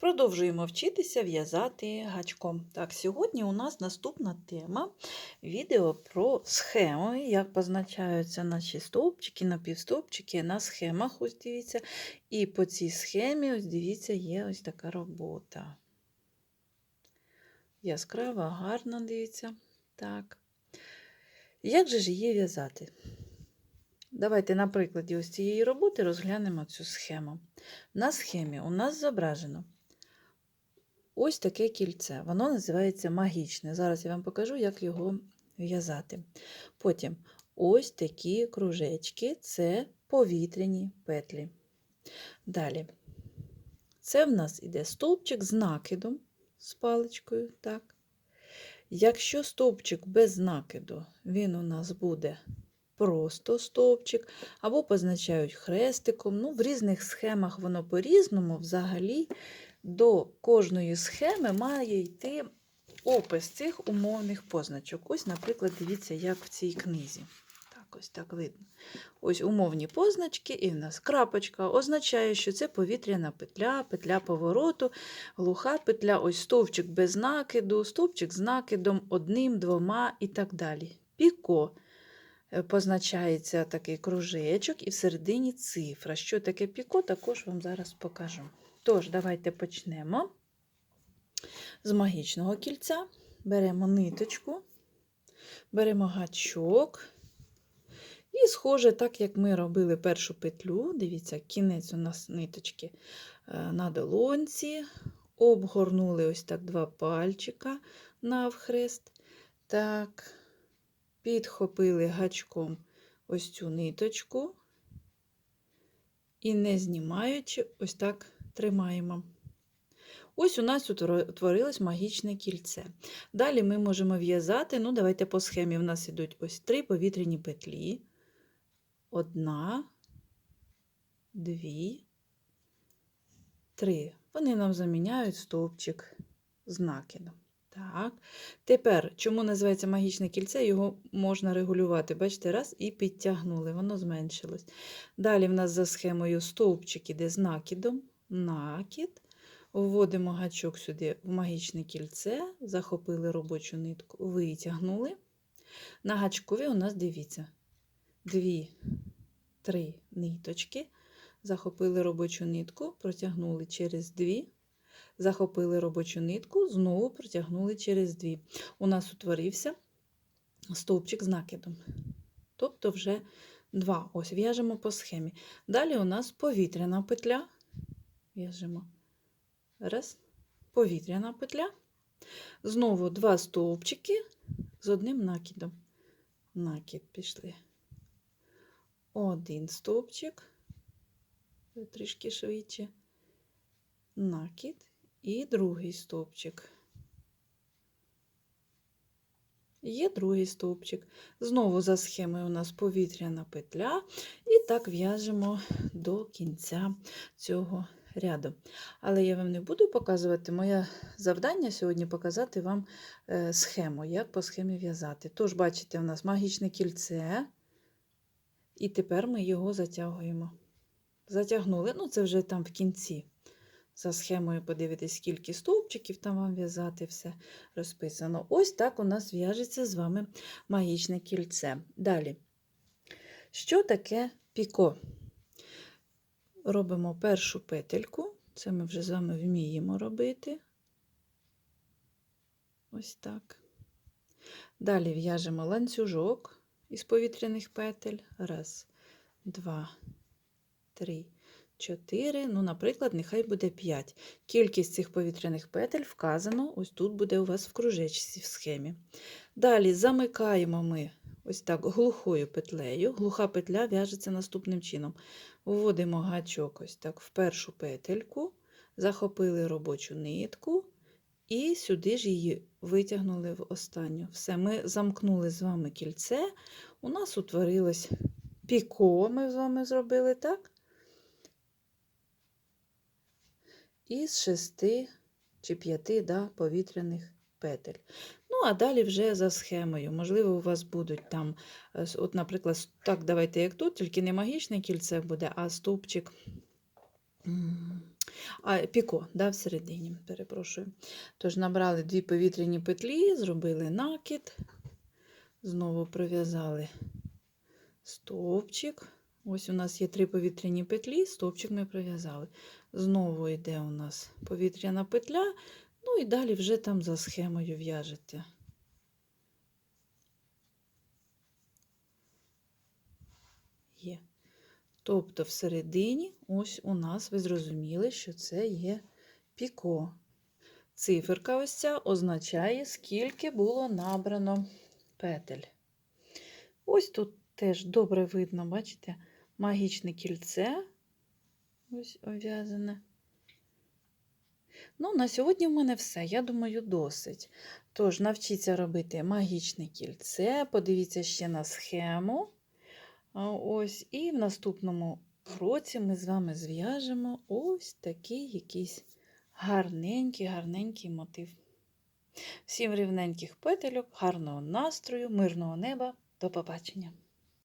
Продовжуємо вчитися в'язати гачком. Так, сьогодні у нас наступна тема відео про схеми, як позначаються наші стовпчики, напівстовпчики на схемах. Ось дивіться. І по цій схемі, ось дивіться, є ось така робота. Яскрава, гарна, дивіться. Так. Як же ж її в'язати? Давайте на прикладі ось цієї роботи розглянемо цю схему. На схемі у нас зображено ось таке кільце. Воно називається магічне. Зараз я вам покажу, як його в'язати. Потім ось такі кружечки це повітряні петлі. Далі. Це в нас іде стовпчик з накидом, з паличкою. так. Якщо стовпчик без накиду, він у нас буде просто стовпчик, або позначають хрестиком. Ну, В різних схемах воно по-різному. Взагалі до кожної схеми має йти опис цих умовних позначок. Ось, наприклад, дивіться, як в цій книзі. Так, ось так видно. Ось умовні позначки, і в нас крапочка означає, що це повітряна петля, петля повороту, глуха петля, ось стовпчик без накиду, стовпчик з накидом, одним, двома і так далі. Піко е, позначається такий кружечок, і всередині цифра. Що таке піко, також вам зараз покажу. Тож, давайте почнемо з магічного кільця. Беремо ниточку, беремо гачок. І, схоже, так як ми робили першу петлю, дивіться, кінець у нас ниточки е, на долонці, обгорнули ось так два пальчика навхрест. Так, підхопили гачком ось цю ниточку і, не знімаючи, ось так тримаємо. Ось у нас утворилось магічне кільце. Далі ми можемо в'язати, ну, давайте по схемі в нас йдуть ось три повітряні петлі. Одна, дві, три. Вони нам заміняють стовпчик з накидом. Так. Тепер, чому називається магічне кільце, його можна регулювати. Бачите, раз і підтягнули, воно зменшилось. Далі в нас за схемою стовпчик іде з накидом, накид. Вводимо гачок сюди в магічне кільце, захопили робочу нитку, витягнули. На гачкові у нас дивіться, дві, три ниточки. Захопили робочу нитку, протягнули через дві, захопили робочу нитку, знову протягнули через дві. У нас утворився стовпчик з накидом. Тобто вже два. Ось в'яжемо по схемі. Далі у нас повітряна петля. В'яжемо. Раз, повітряна петля. Знову два стовпчики з одним накидом. Накид пішли. Один стовпчик, трішки швидше, накид і другий стовпчик. Є другий стовпчик. Знову за схемою у нас повітряна петля, і так в'яжемо до кінця цього ряду. Але я вам не буду показувати. Моє завдання сьогодні показати вам е, схему, як по схемі в'язати. Тож, бачите, у нас магічне кільце, і тепер ми його затягуємо. Затягнули, ну це вже там в кінці. За схемою подивитись, скільки стовпчиків там вам в'язати, все розписано. Ось так у нас в'яжеться з вами магічне кільце. Далі. Що таке піко? Робимо першу петельку, це ми вже з вами вміємо робити. Ось так. Далі в'яжемо ланцюжок із повітряних петель. Раз, два, три. 4, ну, наприклад, нехай буде 5. Кількість цих повітряних петель вказано, ось тут буде у вас в кружечці в схемі. Далі замикаємо ми ось так глухою петлею. Глуха петля в'яжеться наступним чином. Вводимо гачок ось так в першу петельку, захопили робочу нитку і сюди ж її витягнули в останню. Все, ми замкнули з вами кільце. У нас утворилось піко, ми з вами зробили, так? із шести чи п'яти да, повітряних петель. Ну, а далі вже за схемою. Можливо, у вас будуть там, е, от, наприклад, так, давайте як тут, тільки не магічне кільце буде, а стовпчик А, піко, да, всередині, перепрошую. Тож набрали дві повітряні петлі, зробили накид, знову пров'язали стовпчик. Ось у нас є три повітряні петлі, стовпчик ми пров'язали. Знову йде у нас повітряна петля, ну і далі вже там за схемою в'яжете. Є. Тобто всередині, ось у нас, ви зрозуміли, що це є піко. Циферка ось ця означає, скільки було набрано петель. Ось тут теж добре видно, бачите, магічне кільце. Ось ув'язане. Ну, на сьогодні в мене все. Я думаю, досить. Тож, навчіться робити магічне кільце, подивіться ще на схему. Ось, і в наступному році ми з вами зв'яжемо ось такий якийсь гарненький, гарненький мотив. Всім рівненьких петельок, гарного настрою, мирного неба. До побачення!